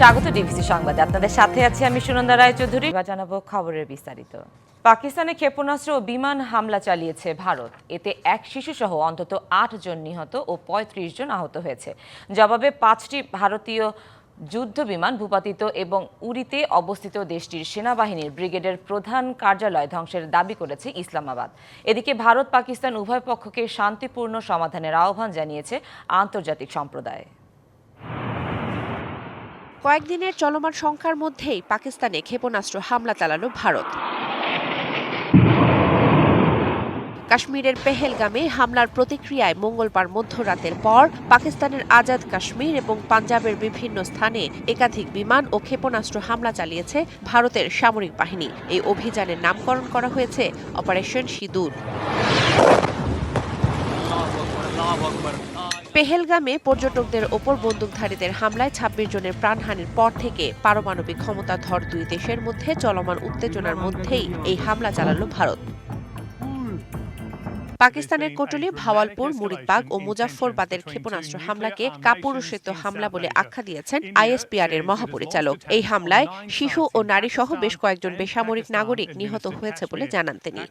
স্বাগত ডিভিসি সংবাদে। আপনাদের সাথে আছি আমি সুনন্দা রায়চৌধুরী। জানাব খবরের বিস্তারিত। পাকিস্তানে ক্ষেপণাস্ত্র ও বিমান হামলা চালিয়েছে ভারত। এতে এক শিশুসহ অন্তত আট জন নিহত ও পঁয়ত্রিশ জন আহত হয়েছে। জবাবে পাঁচটি ভারতীয় যুদ্ধ বিমান ভূপাতিত এবং উড়িতে অবস্থিত দেশটির সেনাবাহিনীর ব্রিগেডের প্রধান কার্যালয় ধ্বংসের দাবি করেছে ইসলামাবাদ। এদিকে ভারত পাকিস্তান উভয় পক্ষকে শান্তিপূর্ণ সমাধানের আহ্বান জানিয়েছে আন্তর্জাতিক সম্প্রদায়। কয়েকদিনের চলমান সংখ্যার মধ্যেই পাকিস্তানে ক্ষেপণাস্ত্র হামলা চালালো ভারত। কাশ্মীরের পেহেলগামে হামলার প্রতিক্রিয়ায় মঙ্গলবার মধ্যরাতের পর পাকিস্তানের আজাদ কাশ্মীর এবং পাঞ্জাবের বিভিন্ন স্থানে একাধিক বিমান ও ক্ষেপণাস্ত্র হামলা চালিয়েছে ভারতের সামরিক বাহিনী। এই অভিযানের নামকরণ করা হয়েছে অপারেশন সিঁদুর। পেহেলগামে পর্যটকদের ওপর বন্দুকধারীদের হামলায় ২৬ জনের প্রাণহানির পর থেকে পারমাণবিক ক্ষমতাধর দুই দেশের মধ্যে চলমান উত্তেজনার মধ্যেই এই হামলা চালালো ভারত। পাকিস্তানের কোটলি ভাওয়ালপুর মুরিদবাগ ও মুজাফফরবাদের ক্ষেপণাস্ত্র হামলাকে কাপুরুষিত হামলা বলে আখ্যা দিয়েছেন আইএসপিআর এর মহাপরিচালক। এই হামলায় শিশু ও নারী সহ বেশ কয়েকজন বেসামরিক নাগরিক নিহত হয়েছে বলে জানান তিনি।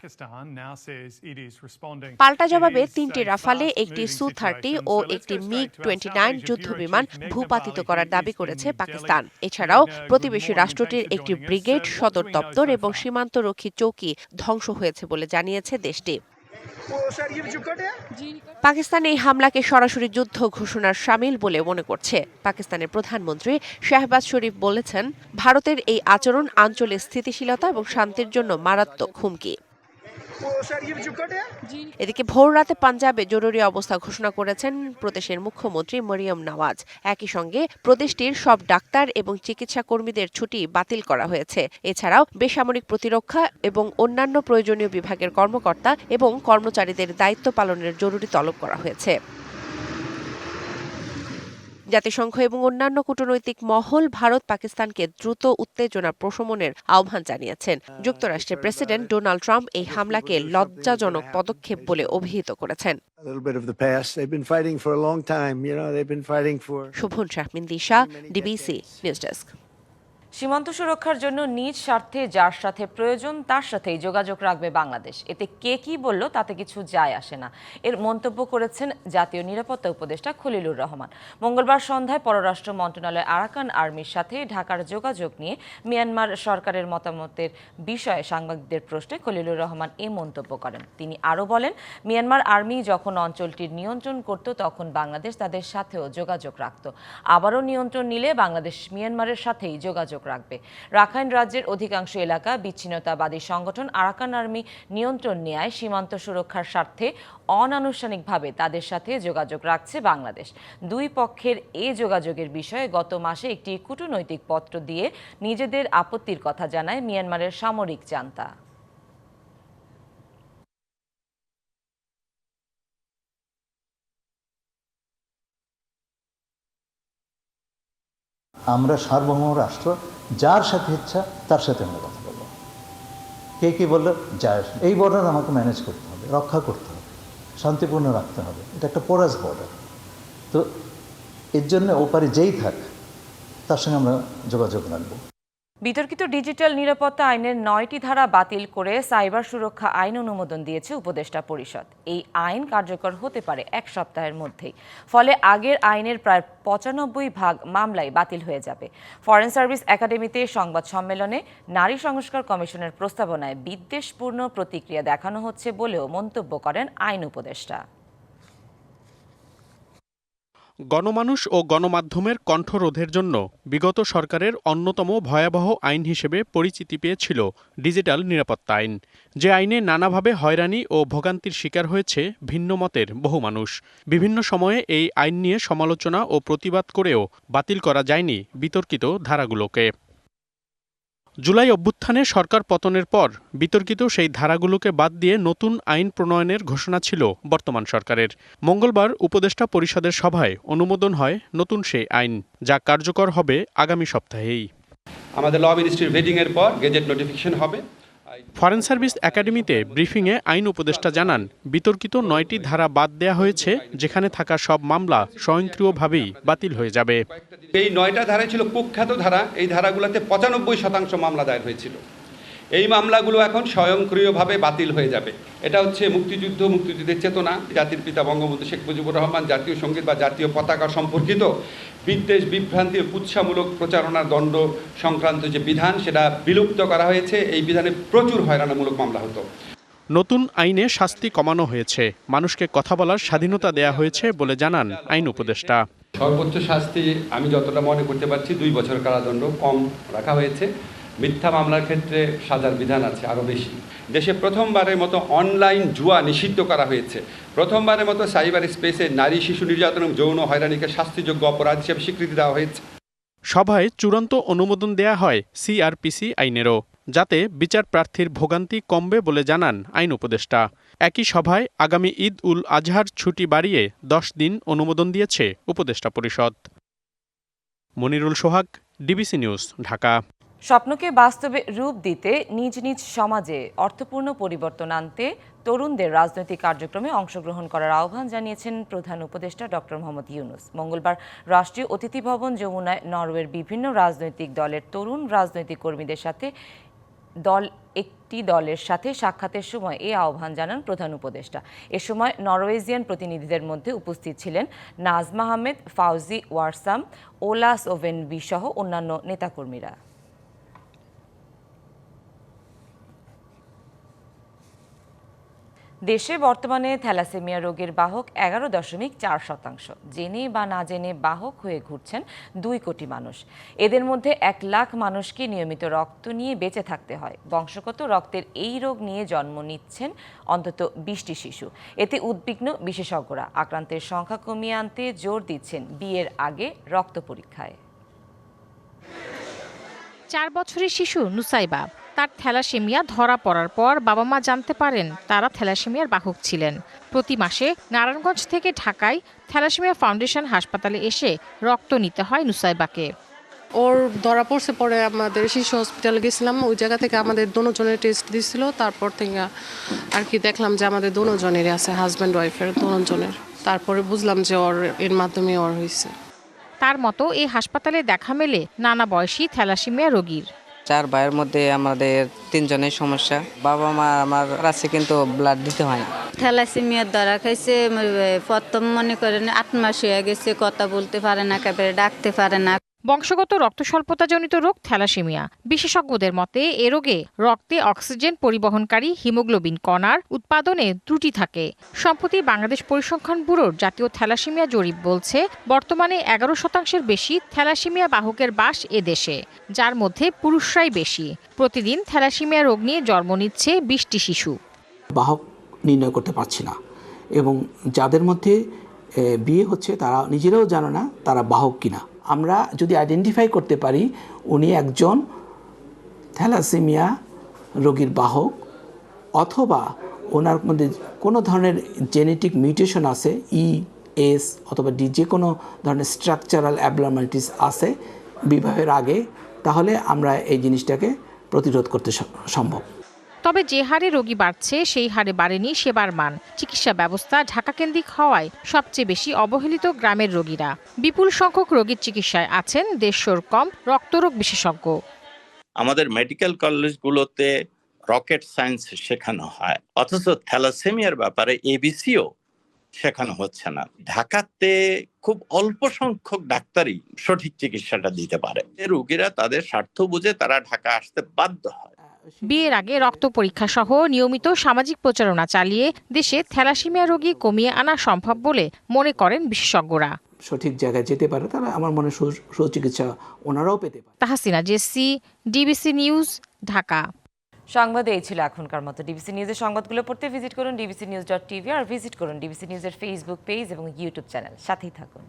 পাল্টা জবাবে তিনটি রাফালে একটি সু থার্টি ও একটি মিগ টোয়েন্টি নাইন যুদ্ধ বিমান ভূপাতিত করার দাবি করেছে পাকিস্তান। এছাড়াও প্রতিবেশী রাষ্ট্রটির একটি ব্রিগেড সদর দপ্তর এবং সীমান্তরক্ষী চৌকি ধ্বংস হয়েছে বলে জানিয়েছে দেশটি পাকিস্তান এই হামলাকে সরাসরি যুদ্ধ ঘোষণার সামিল বলে মনে করছে। পাকিস্তানের প্রধানমন্ত্রী শাহবাজ শরীফ বলেছেন, ভারতের এই আচরণ আঞ্চলিক স্থিতিশীলতা এবং শান্তির জন্য মারাত্মক হুমকি। এদিকে ভোর রাতে পাঞ্জাবে জরুরি অবস্থা ঘোষণা করেছেন প্রদেশের মুখ্যমন্ত্রী মরিয়ম নওয়াজ। একই সঙ্গে প্রদেশটির সব ডাক্তার এবং চিকিৎসা কর্মীদের ছুটি বাতিল করা হয়েছে। এছাড়াও বেসামরিক প্রতিরক্ষা এবং অন্যান্য প্রয়োজনীয় বিভাগের কর্মকর্তা এবং কর্মচারীদের দায়িত্ব পালনের জরুরি তলব করা হয়েছে। জাতিসংঘ এবং অন্যান্য কূটনৈতিক মহল ভারত পাকিস্তানকে দ্রুত উত্তেজনা প্রশমনের আহ্বান জানিয়েছেন। যুক্তরাষ্ট্রের প্রেসিডেন্ট ডোনাল্ড ট্রাম্প এই হামলাকে লজ্জাজনক পদক্ষেপ বলে অভিহিত করেছেন। Shuvon Shahmin Disha DBC news desk সীমান্ত সুরক্ষার জন্য নিজ স্বার্থে যার সাথে প্রয়োজন, তার সাথেই যোগাযোগ রাখবে বাংলাদেশ। এতে কে কি বলল তাতে কিছু যায় আসে না। এর মন্তব্য করেছেন জাতীয় নিরাপত্তা উপদেষ্টা খলিলুর রহমান। মঙ্গলবার সন্ধ্যায় পররাষ্ট্র মন্ত্রণালয় আরাকান আর্মির সাথে ঢাকার যোগাযোগ নিয়ে মিয়ানমার সরকারের মতামতের বিষয়ে সাংবাদিকদের প্রশ্নে খলিলুর রহমান এ মন্তব্য করেন। তিনি আরও বলেন, মিয়ানমার আর্মি যখন অঞ্চলটির নিয়ন্ত্রণ করত, তখন বাংলাদেশ তাদের সাথেও যোগাযোগ রাখত। আবারও নিয়ন্ত্রণ নিলে বাংলাদেশ মিয়ানমারের সাথেই যোগাযোগ রাখবে। রাখাইন রাজ্যের অধিকাংশ এলাকা বিচ্ছিন্নতাবাদী সংগঠন আরাকান আর্মি নিয়ন্ত্রণ নেয় সীমান্ত সুরক্ষার স্বার্থে অনানুষ্ঠানিকভাবে তাদের সাথে যোগাযোগ রাখছে বাংলাদেশ। দুই পক্ষের এ যোগাযোগের বিষয়ে গত মাসে একটি কূটনৈতিক পত্র দিয়ে নিজেদের আপত্তির কথা জানায় মিয়ানমারের সামরিক জান্তা। আমরা সার্বভৌম রাষ্ট্র, যার সাথে ইচ্ছা, তার সাথে আমরা কথা বলব। কে কি বলল? যায় এই বর্ডার আমাকে ম্যানেজ করতে হবে, রক্ষা করতে হবে, শান্তিপূর্ণ রাখতে হবে। এটা একটা পোরাস বর্ডার তো এর জন্য ওপারে যেই থাক, তার সঙ্গে আমরা যোগাযোগ রাখব। বিতর্কিত ডিজিটাল নিরাপত্তা আইনের নয়টি ধারা বাতিল করে সাইবার সুরক্ষা আইন অনুমোদন দিয়েছে উপদেষ্টা পরিষদ। এই আইন কার্যকর হতে পারে এক সপ্তাহের মধ্যেই। ফলে আগের আইনের প্রায় পঁচানব্বই ভাগ মামলায় বাতিল হয়ে যাবে। ফরেন সার্ভিস একাডেমিতে সংবাদ সম্মেলনে নারী সংস্কার কমিশনের প্রস্তাবনায় বিদ্বেষপূর্ণ প্রতিক্রিয়া দেখানো হচ্ছে বলেও মন্তব্য করেন আইন উপদেষ্টা। গণমানুষ ও গণমাধ্যমের কণ্ঠরোধের জন্য বিগত সরকারের অন্যতম ভয়াবহ আইন হিসেবে পরিচিতি পেয়েছিল ডিজিটাল নিরাপত্তা আইন। যে আইনে নানাভাবে হয়রানি ও ভোগান্তির শিকার হয়েছে ভিন্ন মতের বহু মানুষ। বিভিন্ন সময়ে এই আইন নিয়ে সমালোচনা ও প্রতিবাদ করেও বাতিল করা যায়নি বিতর্কিত ধারাগুলোকে। জুলাই অভ্যুত্থানে সরকার পতনের পর বিতর্কিত সেই ধারাগুলোকে বাদ দিয়ে নতুন আইন প্রণয়নের ঘোষণা ছিল বর্তমান সরকারের। মঙ্গলবার উপদেষ্টা পরিষদের সভায় অনুমোদন হয় নতুন সেই আইন, যা কার্যকর হবে আগামী সপ্তাহেই। আমাদের ল মিনিস্ট্রির ভেটিংয়ের পর গেজেট নোটিফিকেশন হবে। ফরেন সার্ভিস একাডেমিতে ব্রিফিংয়ে আইন উপদেষ্টা জানান, বিতর্কিত নয়টি ধারা বাদ দেয়া হয়েছে, যেখানে থাকা সব মামলা স্বয়ংক্রিয়ভাবেই বাতিল হয়ে যাবে। এই নয়টা ধারা ছিল কুখ্যাত ধারা। এই ধারাগুলোতে পঁচানব্বই শতাংশ মামলা দায়ের হয়েছিল। এই মামলাগুলো এখন স্বয়ংক্রিয়ভাবে বাতিল হয়ে যাবে। এটা হচ্ছে মুক্তিযুদ্ধ মুক্তিযুদ্ধের চেতনা জাতির পিতা বঙ্গবন্ধু শেখ মুজিবুর রহমান জাতীয় সংগীত বা জাতীয় পতাকা সম্পর্কিত বিদ্বেষ বিভ্রান্তি কুৎসামূলক প্রচারণার দণ্ড সংক্রান্ত যে বিধান সেটা বিলুপ্ত করা হয়েছে। এই বিধানে প্রচুর হয়রানামূলক মামলা হতো। নতুন আইনে শাস্তি কমানো হয়েছে। মানুষকে কথা বলার স্বাধীনতা দেয়া হয়েছে বলে জানান আইন উপদেষ্টা। সর্বোচ্চ শাস্তি আমি যতটা মনে করতে পারছি দুই বছর কারাদণ্ড কম রাখা হয়েছে। মিথ্যা মামলার ক্ষেত্রে সাজার বিধান আছে আরও বেশি। দেশে প্রথমবারের মতো অনলাইন জুয়া নিষিদ্ধ করা হয়েছে। প্রথমবারের মতো সাইবার স্পেসে নারী, শিশু নির্যাতন এবং যৌন হয়রানিকে শাস্তিযোগ্য অপরাধ হিসেবে স্বীকৃতি দেওয়া হয়েছে। সভায় চূড়ান্ত অনুমোদন দেয়া হয় সিআরপিসি আইনেরও, যাতে বিচার প্রার্থীর ভোগান্তি কমবে বলে জানান আইন উপদেষ্টা। একই সভায় আগামী ঈদ উল আজহার ছুটি বাড়িয়ে দশ দিন অনুমোদন দিয়েছে উপদেষ্টা পরিষদ। Monirul Sohag, DBC news, Dhaka. স্বপ্নকে বাস্তবে রূপ দিতে নিজ নিজ সমাজে অর্থপূর্ণ পরিবর্তন আনতে তরুণদের রাজনৈতিক কার্যক্রমে অংশগ্রহণ করার আহ্বান জানিয়েছেন প্রধান উপদেষ্টা ডক্টর মোহাম্মদ ইউনুস। মঙ্গলবার রাষ্ট্রীয় অতিথি ভবন যমুনায় নরওয়ের বিভিন্ন রাজনৈতিক দলের তরুণ রাজনৈতিক কর্মীদের সাথে দল, একটি দলের সাথে সাক্ষাতের সময় এই আহ্বান জানান প্রধান উপদেষ্টা। এ সময় নরওয়েজিয়ান প্রতিনিধিদের মধ্যে উপস্থিত ছিলেন নাজমা আহমেদ, ফাউজি ওয়ারসাম ওলাস ওভেন বি সহ অন্যান্য নেতাকর্মীরা। দেশে বর্তমানে থ্যালাসেমিয়া রোগের বাহক এগারো দশমিক চার শতাংশ। জেনে বা না জেনে বাহক হয়ে ঘুরছেন দুই কোটি মানুষ। এদের মধ্যে এক লাখ মানুষকে নিয়মিত রক্ত নিয়ে বেঁচে থাকতে হয়। বংশগত রক্তের এই রোগ নিয়ে জন্ম নিচ্ছেন অন্তত বিশটি শিশু। এতে উদ্বিগ্ন বিশেষজ্ঞরা। আক্রান্তের সংখ্যা কমিয়ে আনতে জোর দিচ্ছেন বিয়ের আগে রক্ত পরীক্ষায়। চার বছরের শিশু নুসাইবা। তার থ্যালাসেমিয়া ধরা পড়ার পর বাবা মা জানতে পারেন তারা থ্যালাসেমিয়ার বাহক ছিলেন। প্রতি মাসে নারায়ণগঞ্জ থেকে ঢাকায় থ্যালাসেমিয়া ফাউন্ডেশন হাসপাতালে এসে রক্ত নিতে হয় নুসাইবাকে। ওর ধরা পড়ছে পরে আমাদের শিশু হসপিটালে গেছিলাম ওই জায়গা থেকে আমাদের দোনোজনের টেস্ট দিছিল তারপর থেকে আর কি দেখলাম যে আমাদের দোনোজনেরই আছে হাজব্যান্ড ওয়াইফের দোনোজনের তারপরে বুঝলাম যে ওর এর মাধ্যমে ওর হয়েছে। তার মতো এই হাসপাতালে দেখা মেলে নানা বয়সী থ্যালাসেমিয়া রোগীর। চার ভাইয়ের মধ্যে আমাদের তিনজনের সমস্যা। বাবা মা আমার কাছে কিন্তু ব্লাড দিতে হয় না। থ্যালাসিমিয়ার দ্বারা খাইছে, প্রথম মনে করেন আট মাস হয়ে গেছে, কথা বলতে পারে না, একেবারে ডাকতে পারে না। বংশগত রক্ত স্বল্পতাজনিত রোগ, থ্যালাসেমিয়া। বিশেষজ্ঞদের মতে, এ রোগে রক্তে অক্সিজেন পরিবহনকারী হিমোগ্লোবিন কণার উৎপাদনে ত্রুটি থাকে। সম্প্রতি বাংলাদেশ পরিসংখ্যান ব্যুরোর জাতীয় থ্যালাসেমিয়া জরিপ বলছে, বর্তমানে এগারো শতাংশের বেশি থ্যালাসেমিয়া বাহকের বাস এ দেশে, যার মধ্যে পুরুষরাই বেশি। প্রতিদিন থ্যালাসেমিয়া রোগ নিয়ে জন্ম নিচ্ছে বিশটি শিশু। বাহক নির্ণয় করতে পারছি না এবং যাদের মধ্যে বিয়ে হচ্ছে তারা নিজেরাও জানে না তারা বাহক কিনা। আমরা যদি আইডেন্টিফাই করতে পারি, উনি একজন থ্যালাসেমিয়া রোগীর বাহক অথবা ওনার মধ্যে কোনো ধরনের জেনেটিক মিউটেশন আছে ই এস অথবা ডি যে কোনো ধরনের স্ট্রাকচারাল অ্যাবনর্মালিটিস আছে বিবাহের আগে, তাহলে আমরা এই জিনিসটাকে প্রতিরোধ করতে সম্ভব। তবে যে হারে রোগী বাড়ছে, সেই হারে বাড়েনি সেবার মান। চিকিৎসা ব্যবস্থা ঢাকা কেন্দ্রিক হওয়ায় সবচেয়ে বেশি অবহেলিত গ্রামের রোগীরা। বিপুল সংখ্যক রোগীর চিকিৎসায় আছেন দেড়শোর কম রক্তরোগ বিশেষজ্ঞ। আমাদের মেডিকেল কলেজগুলোতে রকেট সায়েন্স শেখানো হয়, অথচ থ্যালাসেমিয়ার ব্যাপারে এবিসিও শেখানো হচ্ছে না। ঢাকাতে খুব অল্প সংখ্যক ডাক্তারই সঠিক চিকিৎসাটা দিতে পারে। রোগীরা তাদের স্বার্থ বুঝে তারা ঢাকা আসতে বাধ্য হয়। বিয়ের আগে রক্ত পরীক্ষা সহ নিয়মিত সামাজিক প্রচারণা চালিয়ে দেশে থ্যালাসিমিয়া রোগী কমিয়ে আনা সম্ভব বলে মনে করেন বিশেষজ্ঞরা। সঠিক জায়গায় যেতে পারে তারা আমার মনে হয় সুচিকিৎসা ওনারাও পেতে পারে। Tahasina Jesi DBC news Dhaka. সংবাদে এই ছিল এখনকার মতো। ডিবিসি নিউজের সংবাদগুলো পড়তে ভিজিট করুন ডিবিসি নিউজ ডট টিভি আর ভিজিট করুন ডিবিসি নিউজের ফেসবুক পেজ এবং ইউটিউব চ্যানেল সাথেই থাকুন।